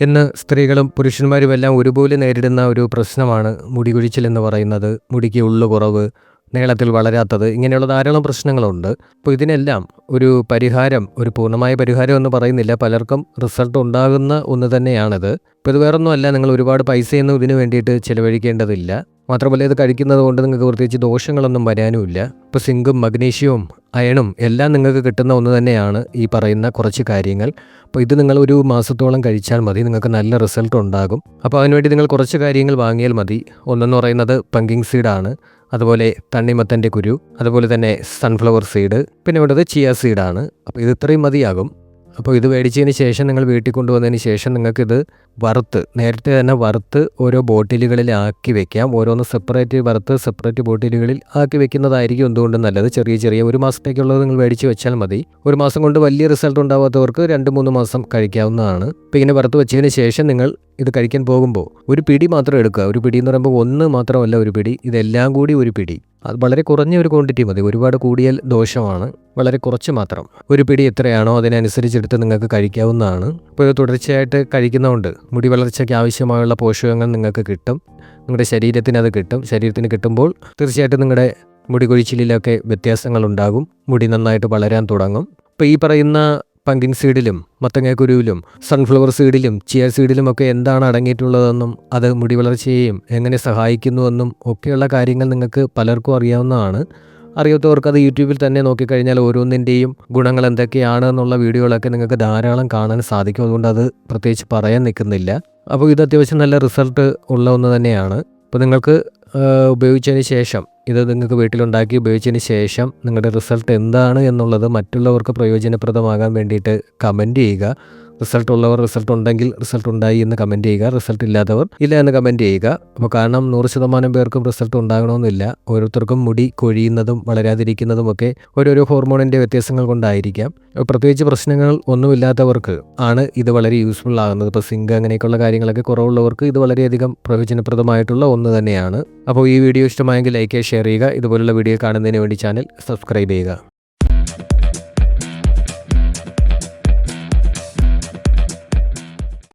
ഇന്ന് സ്ത്രീകളും പുരുഷന്മാരും എല്ലാം ഒരുപോലെ നേരിടുന്ന ഒരു പ്രശ്നമാണ് മുടി കൊഴിച്ചിൽ എന്ന് പറയുന്നത്. മുടിക്ക് ഉള്ളു കുറവ് നീളത്തിൽ വളരാത്തത് ഇങ്ങനെയുള്ള ധാരാളം പ്രശ്നങ്ങളുണ്ട്. അപ്പോൾ ഇതിനെല്ലാം ഒരു പരിഹാരം ഒരു പൂർണമായ പരിഹാരം എന്ന് പറയുന്നില്ല. പലർക്കും റിസൾട്ട് ഉണ്ടാകുന്ന ഒന്ന് തന്നെയാണിത്. ഇപ്പോൾ ഇത് വേറൊന്നുമല്ല. നിങ്ങൾ ഒരുപാട് പൈസയൊന്നും ഇതിനു വേണ്ടിയിട്ട് ചിലവഴിക്കേണ്ടതില്ല. മാത്രമല്ല ഇത് കഴിക്കുന്നത് കൊണ്ട് നിങ്ങൾക്ക് പ്രത്യേകിച്ച് ദോഷങ്ങളൊന്നും വരാനുമില്ല. ഇപ്പോൾ സിങ്കും മഗ്നീഷ്യവും അയണും എല്ലാം നിങ്ങൾക്ക് കിട്ടുന്ന ഒന്ന് തന്നെയാണ് ഈ പറയുന്ന കുറച്ച് കാര്യങ്ങൾ. അപ്പോൾ ഇത് നിങ്ങൾ ഒരു മാസത്തോളം കഴിച്ചാൽ മതി നിങ്ങൾക്ക് നല്ല റിസൾട്ട് ഉണ്ടാകും. അപ്പോൾ അതിനുവേണ്ടി നിങ്ങൾ കുറച്ച് കാര്യങ്ങൾ വാങ്ങിയാൽ മതി. ഒന്നെന്ന് പറയുന്നത് പങ്കിങ് സീഡാണ് അതുപോലെ തണ്ണിമത്തന്റെ കുരു അതുപോലെ തന്നെ സൺഫ്ലവർ സീഡ് പിന്നെ വേണ്ടത് ചിയ സീഡാണ്. അപ്പോൾ ഇത് ഇത്രയും മതിയാകും. അപ്പോൾ ഇത് മേടിച്ചതിന് ശേഷം നിങ്ങൾ വീട്ടിൽ കൊണ്ടുവന്നതിന് ശേഷം നിങ്ങൾക്കിത് വറുത്ത് നേരത്തെ തന്നെ വറുത്ത് ഓരോ ബോട്ടിലുകളിൽ ആക്കി വെക്കാം. ഓരോന്ന് സെപ്പറേറ്റ് വറുത്ത് സെപ്പറേറ്റ് ബോട്ടിലുകളിൽ ആക്കി വെക്കുന്നതായിരിക്കും എന്തുകൊണ്ടും നല്ലത്. ചെറിയ ചെറിയ ഒരു മാസത്തേക്കുള്ളത് നിങ്ങൾ മേടിച്ച് വെച്ചാൽ മതി. ഒരു മാസം കൊണ്ട് വലിയ റിസൾട്ട് ഉണ്ടാവാത്തവർക്ക് രണ്ട് മൂന്ന് മാസം കഴിക്കാവുന്നതാണ്. അപ്പോൾ ഇങ്ങനെ വറുത്ത് വെച്ചതിന് ശേഷം നിങ്ങൾ ഇത് കഴിക്കാൻ പോകുമ്പോൾ ഒരു പിടി മാത്രം എടുക്കുക. ഒരു പിടി എന്ന് പറയുമ്പോൾ ഒന്ന് മാത്രമല്ല ഒരു പിടി. ഇതെല്ലാം കൂടി ഒരു പിടി. അത് വളരെ കുറഞ്ഞ ഒരു ക്വാണ്ടിറ്റി മതി. ഒരുപാട് കൂടിയാൽ ദോഷമാണ്. വളരെ കുറച്ച് മാത്രം. ഒരു പിടി എത്രയാണോ അതിനനുസരിച്ചെടുത്ത് നിങ്ങൾക്ക് കഴിക്കാവുന്നതാണ്. ഇപ്പോൾ ഇത് തുടർച്ചയായിട്ട് കഴിക്കുന്നതുകൊണ്ട് മുടി വളർച്ചയ്ക്ക് ആവശ്യമായുള്ള പോഷകങ്ങൾ നിങ്ങൾക്ക് കിട്ടും. നിങ്ങളുടെ ശരീരത്തിന് അത് കിട്ടും. ശരീരത്തിന് കിട്ടുമ്പോൾ തീർച്ചയായിട്ടും നിങ്ങളുടെ മുടി കൊഴിച്ചിലിലൊക്കെ വ്യത്യാസങ്ങളുണ്ടാകും മുടി നന്നായിട്ട് വളരാൻ തുടങ്ങും. ഇപ്പോൾ ഈ പറയുന്ന പങ്കിൻ സീഡിലും മത്തങ്ങാക്കുരുവിലും സൺഫ്ലവർ സീഡിലും ചിയ സീഡിലും ഒക്കെ എന്താണ് അടങ്ങിയിട്ടുള്ളതെന്നും അത് മുടി വളർച്ചയെയും എങ്ങനെ സഹായിക്കുന്നുവെന്നും ഒക്കെയുള്ള കാര്യങ്ങൾ നിങ്ങൾക്ക് പലർക്കും അറിയാവുന്നതാണ്. അറിയാത്തവർക്ക് അത് യൂട്യൂബിൽ തന്നെ നോക്കിക്കഴിഞ്ഞാൽ ഓരോന്നിന്റെയും ഗുണങ്ങൾ എന്തൊക്കെയാണ് എന്നുള്ള വീഡിയോകളൊക്കെ നിങ്ങൾക്ക് ധാരാളം കാണാൻ സാധിക്കും. അതുകൊണ്ട് അത് പ്രത്യേകിച്ച് പറയാൻ നിൽക്കുന്നില്ല. അപ്പോൾ ഇത് അത്യാവശ്യം നല്ല റിസൾട്ട് ഉള്ള ഒന്ന് തന്നെയാണ്. അപ്പോൾ നിങ്ങൾക്ക് ഉപയോഗിച്ചതിന് ശേഷം ഇത് നിങ്ങൾക്ക് വീട്ടിലുണ്ടാക്കി ഉപയോഗിച്ചതിന് ശേഷം നിങ്ങളുടെ റിസൾട്ട് എന്താണ് എന്നുള്ളത് മറ്റുള്ളവർക്ക് പ്രയോജനപ്രദമാകാൻ വേണ്ടിയിട്ട് കമന്റ് ചെയ്യുക. റിസൾട്ട് ഉള്ളവർ റിസൾട്ട് ഉണ്ടെങ്കിൽ റിസൾട്ട് ഉണ്ടായി എന്ന് കമന്റ് ചെയ്യുക. റിസൾട്ട് ഇല്ലാത്തവർ ഇല്ല എന്ന് കമന്റ് ചെയ്യുക. അപ്പോൾ കാരണം നൂറ് ശതമാനം പേർക്കും റിസൾട്ട് ഉണ്ടാകണമെന്നില്ല. ഓരോരുത്തർക്കും മുടി കൊഴിയുന്നതും വളരാതിരിക്കുന്നതും ഒക്കെ ഓരോരോ ഹോർമോണിന്റെ വ്യത്യാസങ്ങൾ കൊണ്ടായിരിക്കാം. പ്രത്യേകിച്ച് പ്രശ്നങ്ങൾ ഒന്നുമില്ലാത്തവർക്ക് ആണ് ഇത് വളരെ യൂസ്ഫുൾ ആകുന്നത്. ഇപ്പോൾ സിങ്ക് അങ്ങനെയൊക്കെയുള്ള കാര്യങ്ങളൊക്കെ കുറവുള്ളവർക്ക് ഇത് വളരെയധികം പ്രയോജനപ്രദമായിട്ടുള്ള ഒന്ന് തന്നെയാണ്. അപ്പോൾ ഈ വീഡിയോ ഇഷ്ടമായെങ്കിൽ ലൈക്ക് ഷെയർ ചെയ്യുക. ഇതുപോലുള്ള വീഡിയോ കാണുന്നതിന് വേണ്ടി ചാനൽ സബ്സ്ക്രൈബ് ചെയ്യുക.